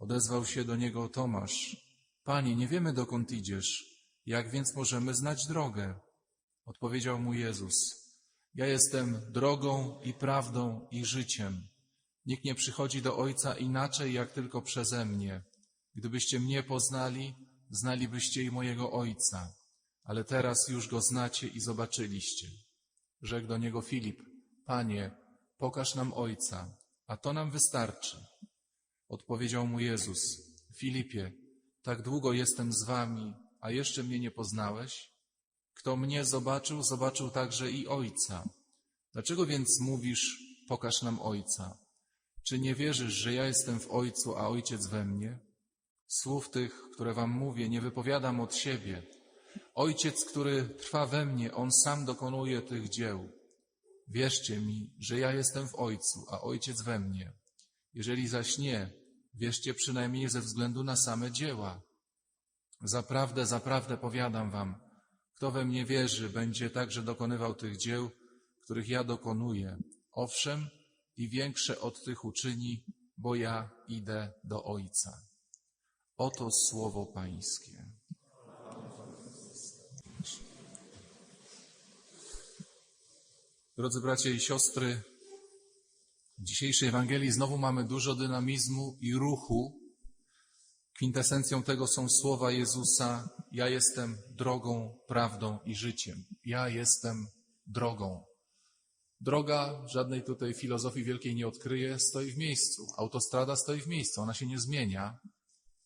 Odezwał się do niego Tomasz. Panie, nie wiemy dokąd idziesz. Jak więc możemy znać drogę? Odpowiedział mu Jezus. Ja jestem drogą i prawdą i życiem. Nikt nie przychodzi do Ojca inaczej, jak tylko przeze mnie. Gdybyście mnie poznali, znalibyście i mojego Ojca. Ale teraz już go znacie i zobaczyliście. Rzekł do niego Filip. Panie, pokaż nam Ojca, a to nam wystarczy. Odpowiedział mu Jezus. Filipie, tak długo jestem z wami, a jeszcze mnie nie poznałeś? Kto mnie zobaczył, zobaczył także i Ojca. Dlaczego więc mówisz, pokaż nam Ojca? Czy nie wierzysz, że ja jestem w Ojcu, a Ojciec we mnie? Słów tych, które wam mówię, nie wypowiadam od siebie. Ojciec, który trwa we mnie, On sam dokonuje tych dzieł. Wierzcie mi, że ja jestem w Ojcu, a Ojciec we mnie. Jeżeli zaś nie, wierzcie przynajmniej ze względu na same dzieła. Zaprawdę, zaprawdę powiadam wam, kto we mnie wierzy, będzie także dokonywał tych dzieł, których ja dokonuję. Owszem, i większe od tych uczyni, bo ja idę do Ojca. Oto słowo Pańskie. Drodzy bracia i siostry, w dzisiejszej Ewangelii znowu mamy dużo dynamizmu i ruchu. Kwintesencją tego są słowa Jezusa: Ja jestem drogą, prawdą i życiem. Ja jestem drogą. Droga, żadnej tutaj filozofii wielkiej nie odkryje, stoi w miejscu. Autostrada stoi w miejscu, ona się nie zmienia.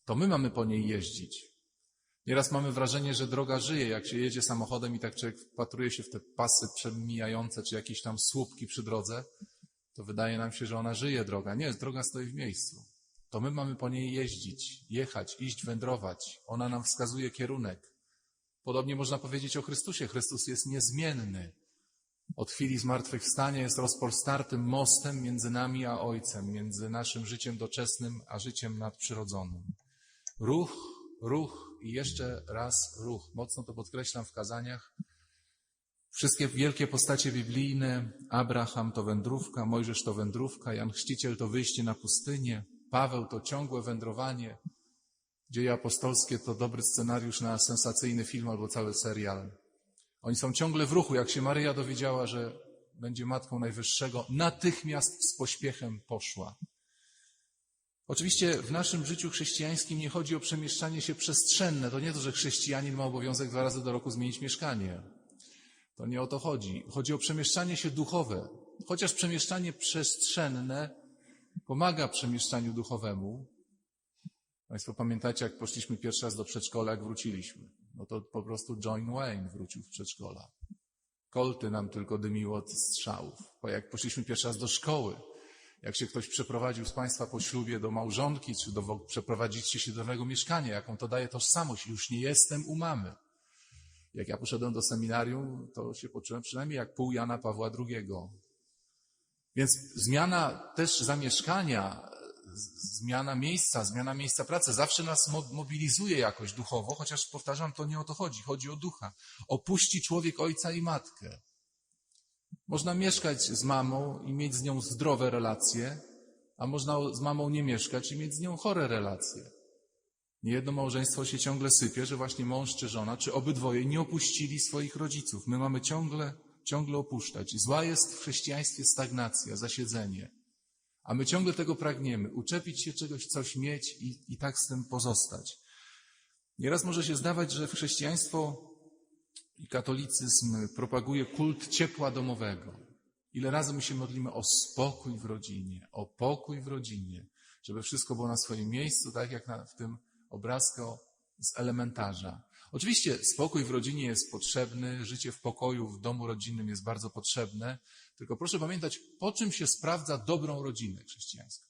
To my mamy po niej jeździć. Nieraz mamy wrażenie, że droga żyje, jak się jedzie samochodem i tak człowiek wpatruje się w te pasy przemijające, czy jakieś tam słupki przy drodze, to wydaje nam się, że ona żyje droga. Nie, droga stoi w miejscu. To my mamy po niej jeździć, jechać, iść, wędrować. Ona nam wskazuje kierunek. Podobnie można powiedzieć o Chrystusie. Chrystus jest niezmienny. Od chwili zmartwychwstania jest rozpostartym mostem między nami a Ojcem, między naszym życiem doczesnym a życiem nadprzyrodzonym. Ruch, ruch i jeszcze raz ruch. Mocno to podkreślam w kazaniach. Wszystkie wielkie postacie biblijne, Abraham to wędrówka, Mojżesz to wędrówka, Jan Chrzciciel to wyjście na pustynię, Paweł to ciągłe wędrowanie, dzieje apostolskie to dobry scenariusz na sensacyjny film albo cały serial. Oni są ciągle w ruchu. Jak się Maryja dowiedziała, że będzie matką Najwyższego, natychmiast z pośpiechem poszła. Oczywiście w naszym życiu chrześcijańskim nie chodzi o przemieszczanie się przestrzenne. To nie to, że chrześcijanin ma obowiązek dwa razy do roku zmienić mieszkanie. To nie o to chodzi. Chodzi o przemieszczanie się duchowe. Chociaż przemieszczanie przestrzenne pomaga przemieszczaniu duchowemu. Państwo pamiętacie, jak poszliśmy pierwszy raz do przedszkola, jak wróciliśmy. No to po prostu John Wayne wrócił w przedszkola. Kolty nam tylko dymiło od strzałów. Bo jak poszliśmy pierwszy raz do szkoły, jak się ktoś przeprowadził z Państwa po ślubie do małżonki, czy do, przeprowadzicie się do nowego mieszkania, jaką to daje tożsamość. Już nie jestem u mamy. Jak ja poszedłem do seminarium, to się poczułem przynajmniej jak pół Jana Pawła II. Więc zmiana też zamieszkania, zmiana miejsca, zmiana miejsca pracy zawsze nas mobilizuje jakoś duchowo, chociaż powtarzam, to nie o to chodzi. Chodzi o ducha. Opuści człowiek ojca i matkę. Można mieszkać z mamą i mieć z nią zdrowe relacje, a można z mamą nie mieszkać i mieć z nią chore relacje. Niejedno małżeństwo się ciągle sypie, że właśnie mąż czy żona, czy obydwoje nie opuścili swoich rodziców. My mamy ciągle, ciągle opuszczać. Zła jest w chrześcijaństwie stagnacja, zasiedzenie. A my ciągle tego pragniemy. Uczepić się czegoś, coś mieć i, i tak z tym pozostać. Nieraz może się zdawać, że chrześcijaństwo i katolicyzm propaguje kult ciepła domowego. Ile razy my się modlimy o spokój w rodzinie, o pokój w rodzinie, żeby wszystko było na swoim miejscu, tak jak na, w tym obrazku z elementarza. Oczywiście spokój w rodzinie jest potrzebny, życie w pokoju w domu rodzinnym jest bardzo potrzebne, tylko proszę pamiętać, po czym się sprawdza dobrą rodzinę chrześcijańską.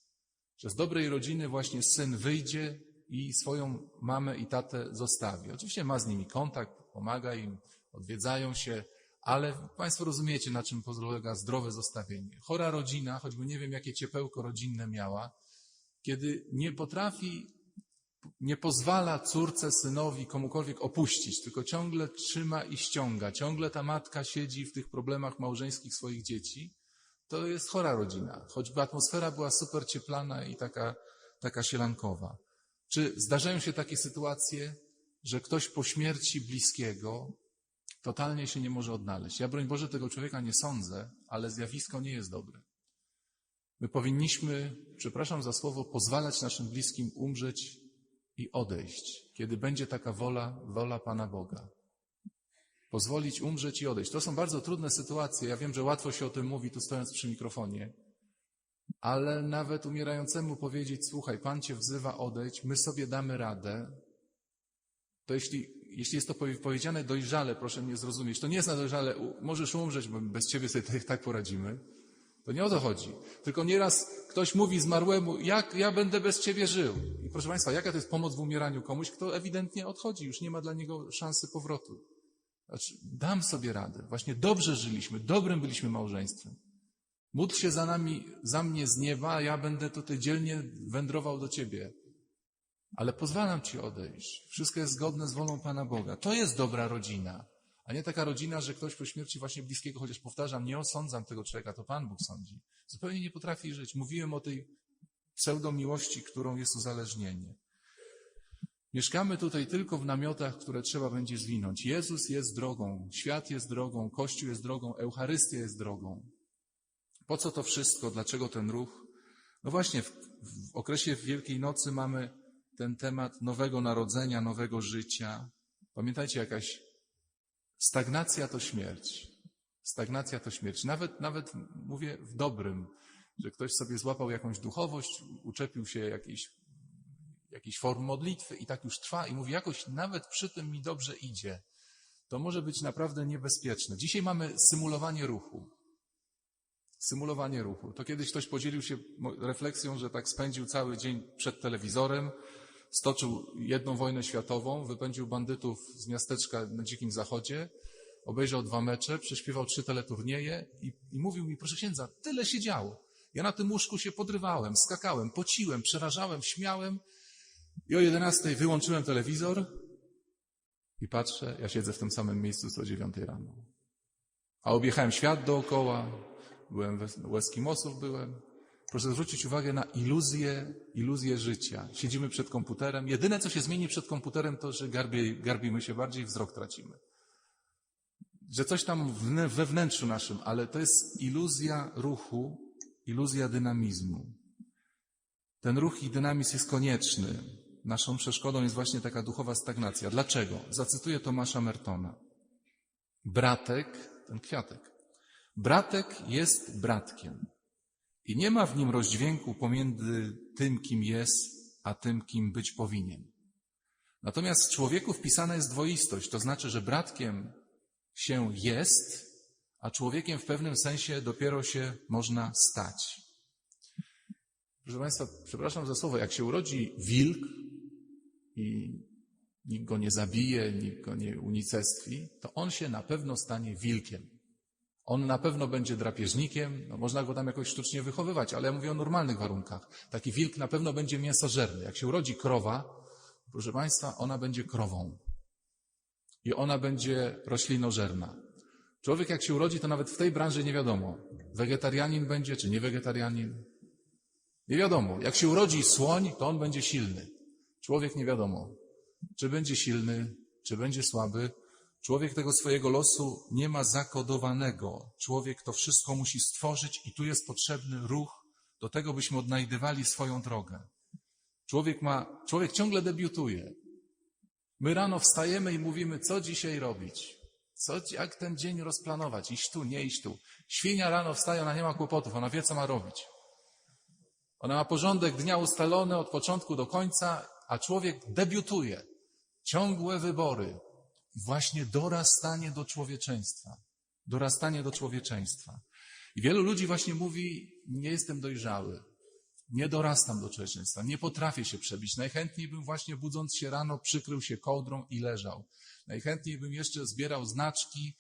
Że z dobrej rodziny właśnie syn wyjdzie i swoją mamę i tatę zostawi. Oczywiście ma z nimi kontakt, pomaga im, odwiedzają się, ale Państwo rozumiecie, na czym polega zdrowe zostawienie. Chora rodzina, choćby nie wiem, jakie ciepełko rodzinne miała, kiedy nie potrafi, nie pozwala córce, synowi, komukolwiek opuścić, tylko ciągle trzyma i ściąga, ciągle ta matka siedzi w tych problemach małżeńskich swoich dzieci, to jest chora rodzina. Choćby atmosfera była super cieplana i taka, taka sielankowa. Czy zdarzają się takie sytuacje, że ktoś po śmierci bliskiego totalnie się nie może odnaleźć? Ja, broń Boże, tego człowieka nie sądzę, ale zjawisko nie jest dobre. My powinniśmy, przepraszam za słowo, pozwalać naszym bliskim umrzeć i odejść, kiedy będzie taka wola, wola Pana Boga. Pozwolić umrzeć i odejść. To są bardzo trudne sytuacje. Ja wiem, że łatwo się o tym mówi, tu stojąc przy mikrofonie, ale nawet umierającemu powiedzieć, słuchaj, Pan Cię wzywa, odejdź, my sobie damy radę, to jeśli, jeśli jest to powiedziane dojrzale, proszę mnie zrozumieć, to nie jest na dojrzale, możesz umrzeć, bo bez Ciebie sobie tak, tak poradzimy. To nie o to chodzi. Tylko nieraz ktoś mówi zmarłemu, jak ja będę bez Ciebie żył. I proszę Państwa, jaka to jest pomoc w umieraniu komuś, kto ewidentnie odchodzi, już nie ma dla niego szansy powrotu. Znaczy, dam sobie radę. Właśnie dobrze żyliśmy, dobrym byliśmy małżeństwem. Módl się za nami, za mnie z nieba, ja będę tutaj dzielnie wędrował do Ciebie. Ale pozwalam Ci odejść. Wszystko jest zgodne z wolą Pana Boga. To jest dobra rodzina. A nie taka rodzina, że ktoś po śmierci właśnie bliskiego, chociaż powtarzam, nie osądzam tego człowieka, to Pan Bóg sądzi. Zupełnie nie potrafi żyć. Mówiłem o tej pseudomiłości, którą jest uzależnienie. Mieszkamy tutaj tylko w namiotach, które trzeba będzie zwinąć. Jezus jest drogą, świat jest drogą, Kościół jest drogą, Eucharystia jest drogą. Po co to wszystko? Dlaczego ten ruch? No właśnie, w, w okresie Wielkiej Nocy mamy ten temat nowego narodzenia, nowego życia. Pamiętajcie, jakaś stagnacja to śmierć. Stagnacja to śmierć. Nawet, nawet mówię w dobrym, że ktoś sobie złapał jakąś duchowość, uczepił się jakiejś, jakiejś form modlitwy i tak już trwa i mówi, jakoś nawet przy tym mi dobrze idzie. To może być naprawdę niebezpieczne. Dzisiaj mamy symulowanie ruchu. Symulowanie ruchu. To kiedyś ktoś podzielił się refleksją, że tak spędził cały dzień przed telewizorem, stoczył jedną wojnę światową, wypędził bandytów z miasteczka na Dzikim Zachodzie, obejrzał dwa mecze, prześpiewał trzy teleturnieje i, i mówił mi, proszę księdza, tyle się działo. Ja na tym łóżku się podrywałem, skakałem, pociłem, przerażałem, śmiałem i o 11 wyłączyłem telewizor i patrzę, ja siedzę w tym samym miejscu co o 9 rano. A objechałem świat dookoła, byłem u Eskimosów byłem. Proszę zwrócić uwagę na iluzję, iluzję życia. Siedzimy przed komputerem. Jedyne, co się zmieni przed komputerem, to, że garbie, garbimy się bardziej, wzrok tracimy. Że coś tam we wnętrzu naszym, ale to jest iluzja ruchu, iluzja dynamizmu. Ten ruch i dynamizm jest konieczny. Naszą przeszkodą jest właśnie taka duchowa stagnacja. Dlaczego? Zacytuję Tomasza Mertona. Bratek, ten kwiatek, bratek jest bratkiem i nie ma w nim rozdźwięku pomiędzy tym, kim jest, a tym, kim być powinien. Natomiast w człowieku wpisana jest dwoistość, to znaczy, że bratkiem się jest, a człowiekiem w pewnym sensie dopiero się można stać. Proszę Państwa, przepraszam za słowo, jak się urodzi wilk i nikt go nie zabije, nikt go nie unicestwi, to on się na pewno stanie wilkiem. On na pewno będzie drapieżnikiem, no można go tam jakoś sztucznie wychowywać, ale ja mówię o normalnych warunkach. Taki wilk na pewno będzie mięsożerny. Jak się urodzi krowa, proszę Państwa, ona będzie krową. I ona będzie roślinożerna. Człowiek jak się urodzi, to nawet w tej branży nie wiadomo, wegetarianin będzie czy nie wegetarianin. Nie wiadomo. Jak się urodzi słoń, to on będzie silny. Człowiek nie wiadomo, czy będzie silny, czy będzie słaby. Człowiek tego swojego losu nie ma zakodowanego. Człowiek to wszystko musi stworzyć i tu jest potrzebny ruch do tego, byśmy odnajdywali swoją drogę. Człowiek ma, człowiek ciągle debiutuje. My rano wstajemy i mówimy, co dzisiaj robić. Co, jak ten dzień rozplanować? Iść tu, nie iść tu. Świnia rano wstaje, ona nie ma kłopotów, ona wie, co ma robić. Ona ma porządek dnia ustalony od początku do końca, a człowiek debiutuje. Ciągłe wybory. Właśnie dorastanie do człowieczeństwa. Dorastanie do człowieczeństwa. I wielu ludzi właśnie mówi, nie jestem dojrzały. Nie dorastam do człowieczeństwa, nie potrafię się przebić. Najchętniej bym właśnie budząc się rano przykrył się kołdrą i leżał. Najchętniej bym jeszcze zbierał znaczki,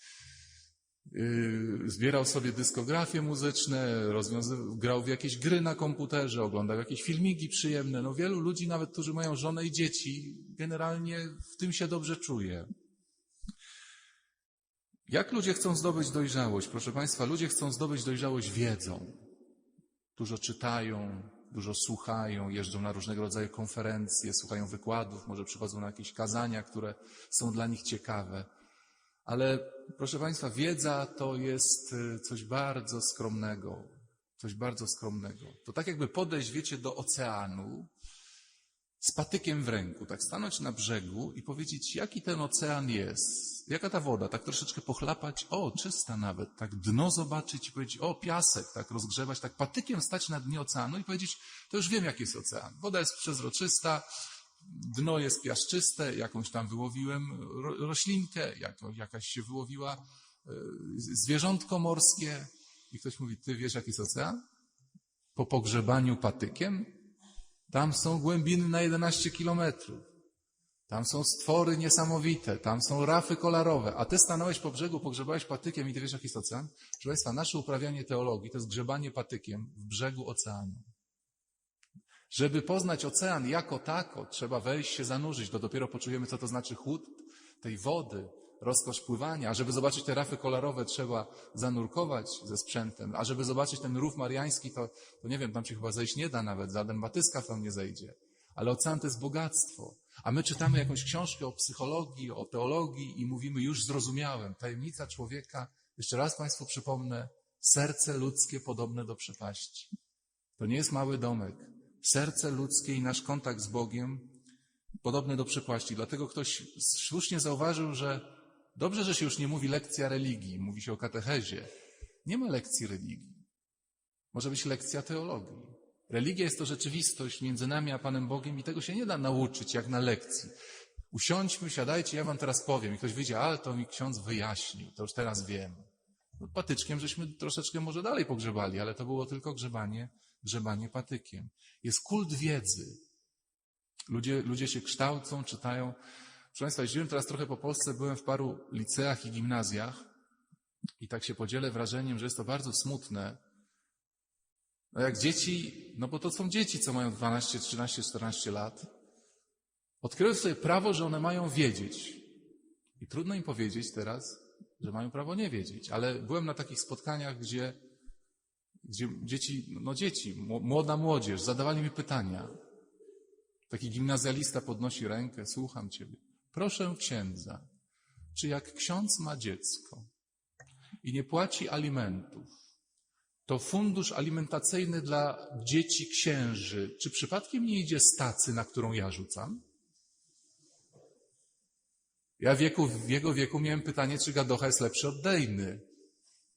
yy, zbierał sobie dyskografie muzyczne, grał w jakieś gry na komputerze, oglądał jakieś filmiki przyjemne. No wielu ludzi, nawet którzy mają żonę i dzieci, generalnie w tym się dobrze czuje. Jak ludzie chcą zdobyć dojrzałość? Proszę Państwa, ludzie chcą zdobyć dojrzałość wiedzą. Dużo czytają, dużo słuchają, jeżdżą na różnego rodzaju konferencje, słuchają wykładów, może przychodzą na jakieś kazania, które są dla nich ciekawe. Ale proszę Państwa, wiedza to jest y, coś bardzo skromnego. Coś bardzo skromnego. To tak jakby podejść, wiecie, do oceanu z patykiem w ręku, tak stanąć na brzegu i powiedzieć, jaki ten ocean jest, jaka ta woda, tak troszeczkę pochlapać, o, czysta nawet, tak dno zobaczyć i powiedzieć, o, piasek, tak rozgrzewać, tak patykiem stać na dnie oceanu i powiedzieć, to już wiem, jaki jest ocean. Woda jest przezroczysta, dno jest piaszczyste, jakąś tam wyłowiłem ro, roślinkę, jakaś się wyłowiła y, zwierzątko morskie i ktoś mówi, ty wiesz, jaki jest ocean? Po pogrzebaniu patykiem tam są głębiny na 11 kilometrów. Tam są stwory niesamowite, tam są rafy kolorowe, a ty stanąłeś po brzegu, pogrzebałeś patykiem i ty wiesz, jaki jest ocean? Proszę Państwa, nasze uprawianie teologii to jest grzebanie patykiem w brzegu oceanu. Żeby poznać ocean jako tako, trzeba wejść się zanurzyć, to dopiero poczujemy, co to znaczy chłód tej wody, rozkosz pływania. A żeby zobaczyć te rafy kolorowe, trzeba zanurkować ze sprzętem. A żeby zobaczyć ten rów mariański, to, to nie wiem, tam się chyba zejść nie da nawet, żaden batyskaw tam nie zejdzie. Ale ocean to jest bogactwo. A my czytamy jakąś książkę o psychologii, o teologii i mówimy, już zrozumiałem. Tajemnica człowieka, jeszcze raz Państwu przypomnę, serce ludzkie podobne do przepaści. To nie jest mały domek. Serce ludzkie i nasz kontakt z Bogiem podobny do przepaści. Dlatego ktoś słusznie zauważył, że Dobrze, że się już nie mówi lekcja religii, mówi się o katechezie. Nie ma lekcji religii. Może być lekcja teologii. Religia jest to rzeczywistość między nami a Panem Bogiem i tego się nie da nauczyć jak na lekcji. Usiądźmy, siadajcie, ja wam teraz powiem. I ktoś wyjdzie, ale to mi ksiądz wyjaśnił, to już teraz wiem. No, patyczkiem żeśmy troszeczkę może dalej pogrzebali, ale to było tylko grzebanie, grzebanie patykiem. Jest kult wiedzy. Ludzie, ludzie się kształcą, czytają. Proszę Państwa, jeździłem teraz trochę po Polsce, byłem w paru liceach i gimnazjach i tak się podzielę wrażeniem, że jest to bardzo smutne. No jak dzieci, no bo to są dzieci, co mają 12, 13, 14 lat, odkryły sobie prawo, że one mają wiedzieć. I trudno im powiedzieć teraz, że mają prawo nie wiedzieć, ale byłem na takich spotkaniach, gdzie, gdzie dzieci, no dzieci, młoda młodzież, zadawali mi pytania. Taki gimnazjalista podnosi rękę, słucham Ciebie. Proszę księdza, czy jak ksiądz ma dziecko i nie płaci alimentów, to fundusz alimentacyjny dla dzieci księży, czy przypadkiem nie idzie z tacy, na którą ja rzucam? Ja wieku, w jego wieku miałem pytanie, czy Gadocha jest lepszy od Dejny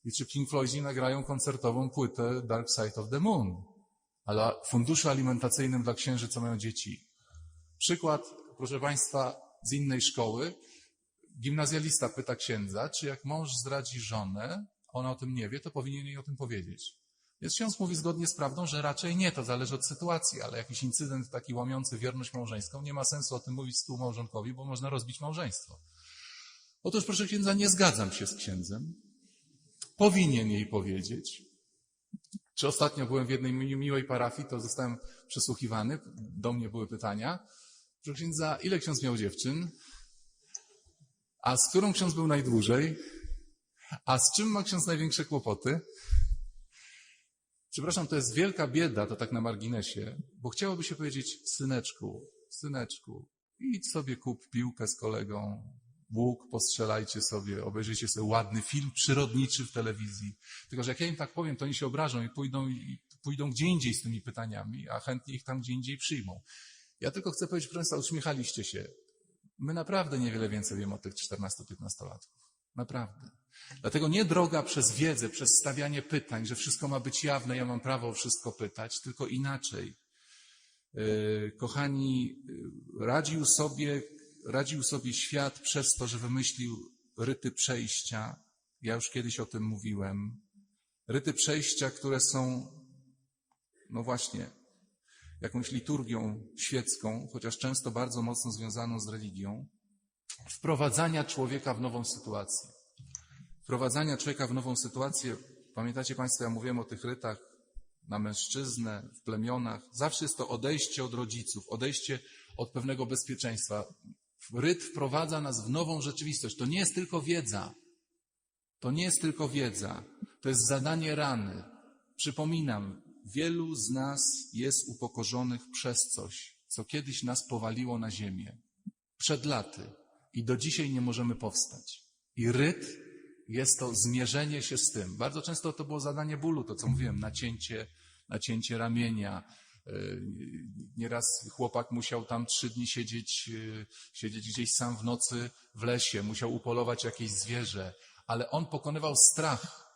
i czy King Floydzi nagrają koncertową płytę Dark Side of the Moon. Ale funduszu alimentacyjnym dla księży, co mają dzieci. Przykład, proszę Państwa, z innej szkoły. Gimnazjalista pyta księdza, czy jak mąż zdradzi żonę, ona o tym nie wie, to powinien jej o tym powiedzieć. Więc ksiądz mówi zgodnie z prawdą, że raczej nie, to zależy od sytuacji, ale jakiś incydent taki łamiący wierność małżeńską, nie ma sensu o tym mówić współmałżonkowi, bo można rozbić małżeństwo. Otóż, proszę księdza, nie zgadzam się z księdzem. Powinien jej powiedzieć. Czy ostatnio byłem w jednej miłej parafii, to zostałem przesłuchiwany, do mnie były pytania. Proszę księdza, ile ksiądz miał dziewczyn? A z którą ksiądz był najdłużej? A z czym ma ksiądz największe kłopoty? Przepraszam, to jest wielka bieda, to tak na marginesie, bo chciałoby się powiedzieć, syneczku, syneczku, idź sobie kup piłkę z kolegą, łuk, postrzelajcie sobie, obejrzyjcie sobie ładny film przyrodniczy w telewizji. Tylko, że jak ja im tak powiem, to oni się obrażą i pójdą, i pójdą gdzie indziej z tymi pytaniami, a chętnie ich tam gdzie indziej przyjmą. Ja tylko chcę powiedzieć, proszę Państwa, uśmiechaliście się. My naprawdę niewiele więcej wiemy o tych 14-15-latków. Naprawdę. Dlatego nie droga przez wiedzę, przez stawianie pytań, że wszystko ma być jawne, ja mam prawo o wszystko pytać, tylko inaczej. Yy, kochani, yy, radził sobie, radził sobie świat przez to, że wymyślił ryty przejścia. Ja już kiedyś o tym mówiłem. Ryty przejścia, które są, no właśnie, jakąś liturgią świecką, chociaż często bardzo mocno związaną z religią, wprowadzania człowieka w nową sytuację. Wprowadzania człowieka w nową sytuację. Pamiętacie Państwo, ja mówiłem o tych rytach na mężczyznę, w plemionach. Zawsze jest to odejście od rodziców, odejście od pewnego bezpieczeństwa. Ryt wprowadza nas w nową rzeczywistość. To nie jest tylko wiedza. To nie jest tylko wiedza. To jest zadanie rany. Przypominam, wielu z nas jest upokorzonych przez coś, co kiedyś nas powaliło na ziemię. Przed laty. I do dzisiaj nie możemy powstać. I ryt jest to zmierzenie się z tym. Bardzo często to było zadanie bólu, to co mówiłem, nacięcie, nacięcie ramienia. Yy, Nieraz chłopak musiał tam trzy dni siedzieć, yy, siedzieć gdzieś sam w nocy w lesie, musiał upolować jakieś zwierzę, ale on pokonywał strach.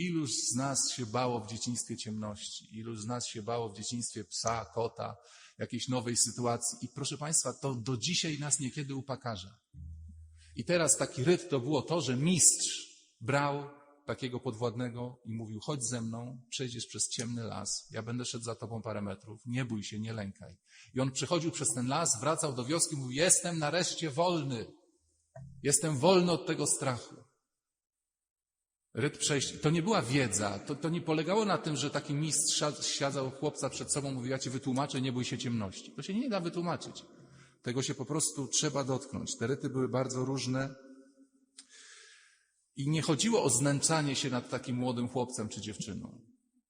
Iluż z nas się bało w dzieciństwie ciemności, iluż z nas się bało w dzieciństwie psa, kota, jakiejś nowej sytuacji. I proszę Państwa, to do dzisiaj nas niekiedy upakarza. I teraz taki ryt to było to, że mistrz brał takiego podwładnego i mówił: chodź ze mną, przejdziesz przez ciemny las, ja będę szedł za tobą parę metrów, nie bój się, nie lękaj. I on przechodził przez ten las, wracał do wioski, mówił: Jestem nareszcie wolny. Jestem wolny od tego strachu. Ryt przejścia. To nie była wiedza. To, to nie polegało na tym, że taki mistrz siad- siadzał chłopca przed sobą, mówił, ja ci wytłumaczę, nie bój się ciemności. To się nie da wytłumaczyć. Tego się po prostu trzeba dotknąć. Te ryty były bardzo różne. I nie chodziło o znęcanie się nad takim młodym chłopcem czy dziewczyną.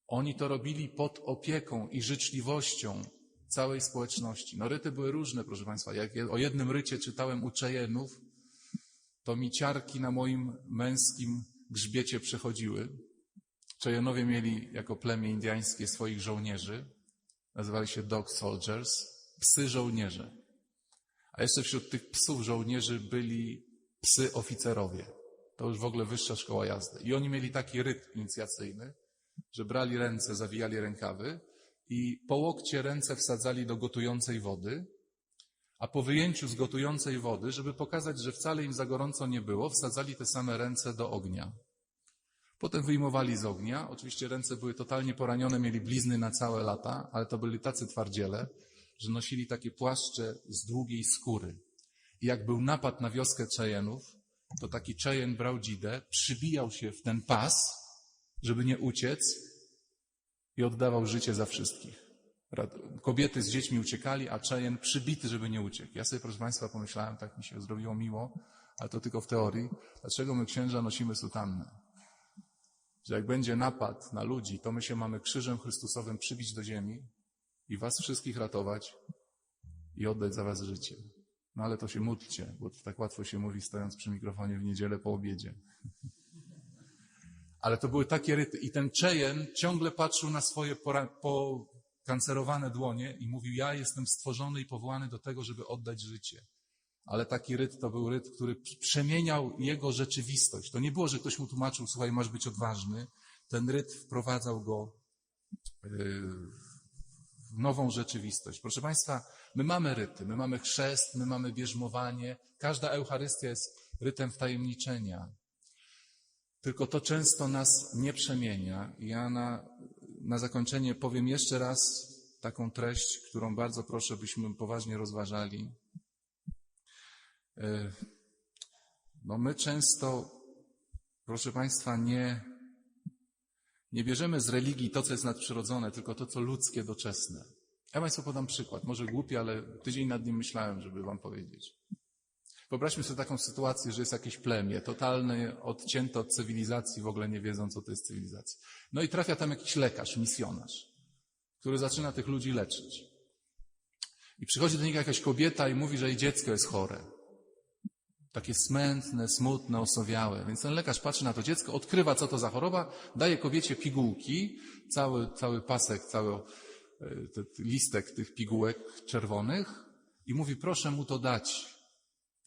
Oni to robili pod opieką i życzliwością całej społeczności. No ryty były różne, proszę Państwa. Jak o jednym rycie czytałem u Czejenów, to mi ciarki na moim męskim grzbiecie przechodziły. Czejenowie mieli jako plemię indyjskie swoich żołnierzy. Nazywali się dog soldiers, psy żołnierze. A jeszcze wśród tych psów żołnierzy byli psy oficerowie. To już w ogóle wyższa szkoła jazdy. I oni mieli taki ryt inicjacyjny, że brali ręce, zawijali rękawy i po łokcie ręce wsadzali do gotującej wody, a po wyjęciu z gotującej wody, żeby pokazać, że wcale im za gorąco nie było, wsadzali te same ręce do ognia. Potem wyjmowali z ognia. Oczywiście ręce były totalnie poranione, mieli blizny na całe lata, ale to byli tacy twardziele, że nosili takie płaszcze z długiej skóry. I jak był napad na wioskę Czejenów, to taki Czejen brał dzidę, przybijał się w ten pas, żeby nie uciec i oddawał życie za wszystkich. Kobiety z dziećmi uciekali, a Czejen przybity, żeby nie uciekł. Ja sobie, proszę Państwa, pomyślałem, tak mi się zrobiło miło, ale to tylko w teorii, dlaczego my księża nosimy sutannę? Że jak będzie napad na ludzi, to my się mamy krzyżem Chrystusowym przybić do ziemi i was wszystkich ratować i oddać za was życie. No ale to się módlcie, bo to tak łatwo się mówi stojąc przy mikrofonie w niedzielę po obiedzie. Ale to były takie ryty. I ten Czejen ciągle patrzył na swoje pora- pokancerowane dłonie i mówił, ja jestem stworzony i powołany do tego, żeby oddać życie. Ale taki ryt to był ryt, który przemieniał jego rzeczywistość. To nie było, że ktoś mu tłumaczył, słuchaj, masz być odważny. Ten ryt wprowadzał go yy, w nową rzeczywistość. Proszę Państwa, my mamy ryty, my mamy chrzest, my mamy bierzmowanie. Każda Eucharystia jest rytem wtajemniczenia. Tylko to często nas nie przemienia. Ja na, na zakończenie powiem jeszcze raz taką treść, którą bardzo proszę, byśmy poważnie rozważali. E, No my często, proszę Państwa, nie, nie bierzemy z religii to, co jest nadprzyrodzone, tylko to, co ludzkie, doczesne. Ja Państwu podam przykład, może głupi, ale tydzień nad nim myślałem, żeby Wam powiedzieć. Wyobraźmy sobie taką sytuację, że jest jakieś plemię, totalnie odcięte od cywilizacji, w ogóle nie wiedzą, co to jest cywilizacja. No i trafia tam jakiś lekarz, misjonarz, który zaczyna tych ludzi leczyć. I przychodzi do niego jakaś kobieta i mówi, że jej dziecko jest chore. Takie smętne, smutne, osowiałe. Więc ten lekarz patrzy na to dziecko, odkrywa, co to za choroba, daje kobiecie pigułki, cały, cały pasek, cały e, te- te listek tych pigułek czerwonych i mówi, proszę mu to dać,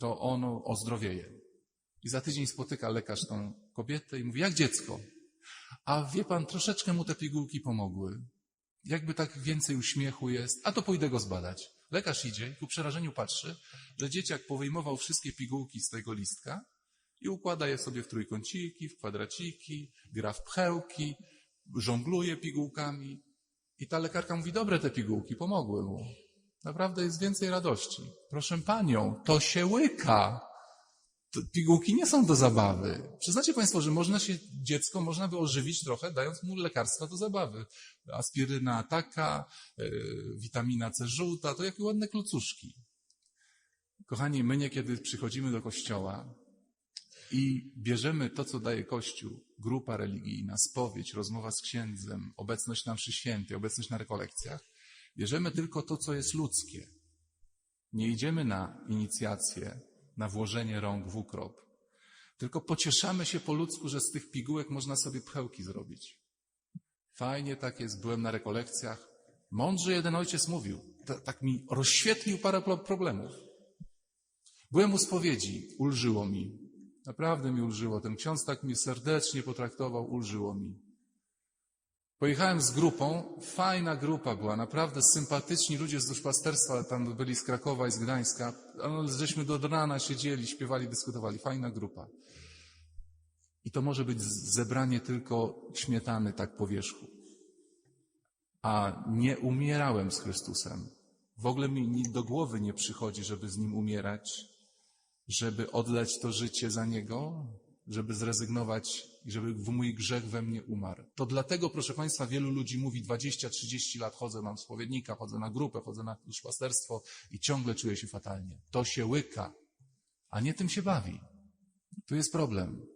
to ono ozdrowieje. I za tydzień spotyka lekarz tą kobietę i mówi, jak dziecko? A wie pan, troszeczkę mu te pigułki pomogły. Jakby tak więcej uśmiechu jest, a to pójdę go zbadać. Lekarz idzie i ku przerażeniu patrzy, że dzieciak powyjmował wszystkie pigułki z tego listka i układa je sobie w trójkąciki, w kwadraciki, gra w pchełki, żongluje pigułkami. I ta lekarka mówi, dobre te pigułki, pomogły mu. Naprawdę jest więcej radości. Proszę panią, to się łyka. Pigułki nie są do zabawy. Przyznacie Państwo, że można się, dziecko można by ożywić trochę, dając mu lekarstwa do zabawy. Aspiryna taka, yy, witamina C żółta, to jakie ładne klucuszki. Kochani, my niekiedy przychodzimy do kościoła i bierzemy to, co daje Kościół, grupa religijna, spowiedź, rozmowa z księdzem, obecność na mszy świętej, obecność na rekolekcjach. Bierzemy tylko to, co jest ludzkie. Nie idziemy na inicjację, na włożenie rąk w ukrop. Tylko pocieszamy się po ludzku, że z tych pigułek można sobie pchełki zrobić. Fajnie tak jest, byłem na rekolekcjach. Mądrze jeden ojciec mówił, ta- tak mi rozświetlił parę pro- problemów. Byłem u spowiedzi, ulżyło mi. Naprawdę mi ulżyło. Ten ksiądz tak mnie serdecznie potraktował, ulżyło mi. Pojechałem z grupą, fajna grupa była, naprawdę sympatyczni ludzie z duszpasterstwa, tam byli z Krakowa i z Gdańska, ale żeśmy do rana siedzieli, śpiewali, dyskutowali, fajna grupa. I to może być zebranie tylko śmietany tak po wierzchu. A nie umierałem z Chrystusem. W ogóle mi do głowy nie przychodzi, żeby z Nim umierać, żeby oddać to życie za Niego, żeby zrezygnować i żeby mój grzech we mnie umarł. To dlatego, proszę Państwa, wielu ludzi mówi 20-30 lat chodzę, mam spowiednika, chodzę na grupę, chodzę na duszpasterstwo i ciągle czuję się fatalnie. To się łyka, a nie tym się bawi. Tu jest problem.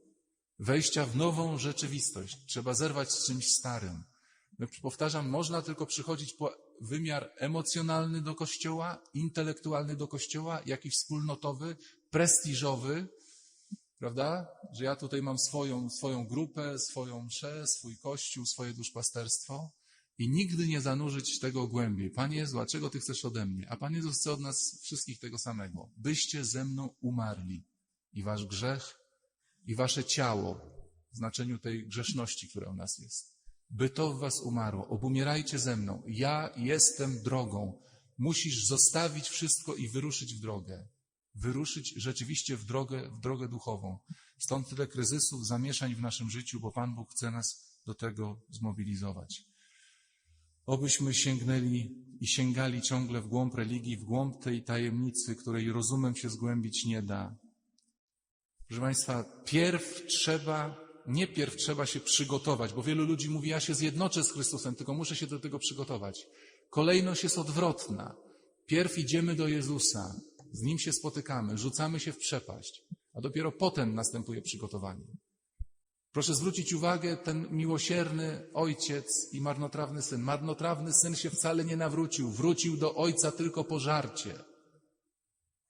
Wejścia w nową rzeczywistość. Trzeba zerwać z czymś starym. No, powtarzam, można tylko przychodzić po wymiar emocjonalny do kościoła, intelektualny do kościoła, jakiś wspólnotowy, prestiżowy, prawda? Że ja tutaj mam swoją, swoją grupę, swoją mszę, swój kościół, swoje duszpasterstwo i nigdy nie zanurzyć tego głębiej. Panie Jezu, dlaczego Ty chcesz ode mnie? A Pan Jezus chce od nas wszystkich tego samego. Byście ze mną umarli i Wasz grzech i Wasze ciało w znaczeniu tej grzeszności, która u nas jest by to w was umarło. Obumierajcie ze mną. Ja jestem drogą. Musisz zostawić wszystko i wyruszyć w drogę. Wyruszyć rzeczywiście w drogę, w drogę duchową. Stąd tyle kryzysów, zamieszań w naszym życiu, bo Pan Bóg chce nas do tego zmobilizować. Obyśmy sięgnęli i sięgali ciągle w głąb religii, w głąb tej tajemnicy, której rozumem się zgłębić nie da. Proszę Państwa, pierw trzeba nie pierw trzeba się przygotować, bo wielu ludzi mówi, ja się zjednoczę z Chrystusem, tylko muszę się do tego przygotować. Kolejność jest odwrotna. Pierw idziemy do Jezusa, z Nim się spotykamy, rzucamy się w przepaść, a dopiero potem następuje przygotowanie. Proszę zwrócić uwagę, ten miłosierny ojciec i marnotrawny syn. Marnotrawny syn się wcale nie nawrócił, wrócił do ojca tylko po żarcie.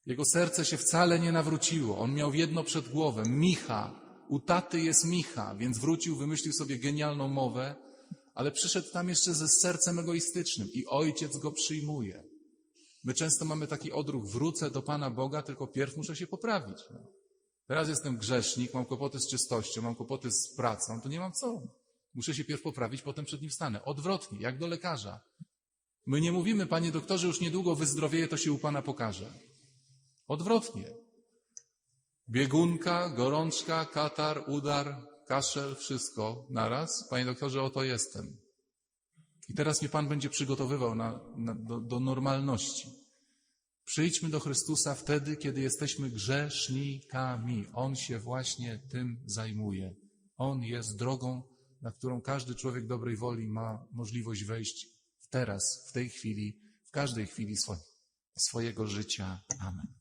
Jego serce się wcale nie nawróciło. On miał jedno przed głową, Micha, u taty jest Micha, więc wrócił, wymyślił sobie genialną mowę, ale przyszedł tam jeszcze ze sercem egoistycznym i ojciec go przyjmuje. My często mamy taki odruch, wrócę do Pana Boga, tylko pierw muszę się poprawić. No. Teraz jestem grzesznik, mam kłopoty z czystością, mam kłopoty z pracą, to nie mam co. Muszę się pierw poprawić, potem przed nim stanę. Odwrotnie, jak do lekarza. My nie mówimy, panie doktorze, już niedługo wyzdrowieje, to się u Pana pokaże. Odwrotnie. Biegunka, gorączka, katar, udar, kaszel, wszystko naraz. Panie doktorze, oto jestem. I teraz mnie Pan będzie przygotowywał na, na, do, do normalności. Przyjdźmy do Chrystusa wtedy, kiedy jesteśmy grzesznikami. On się właśnie tym zajmuje. On jest drogą, na którą każdy człowiek dobrej woli ma możliwość wejść teraz, w tej chwili, w każdej chwili swo- swojego życia. Amen.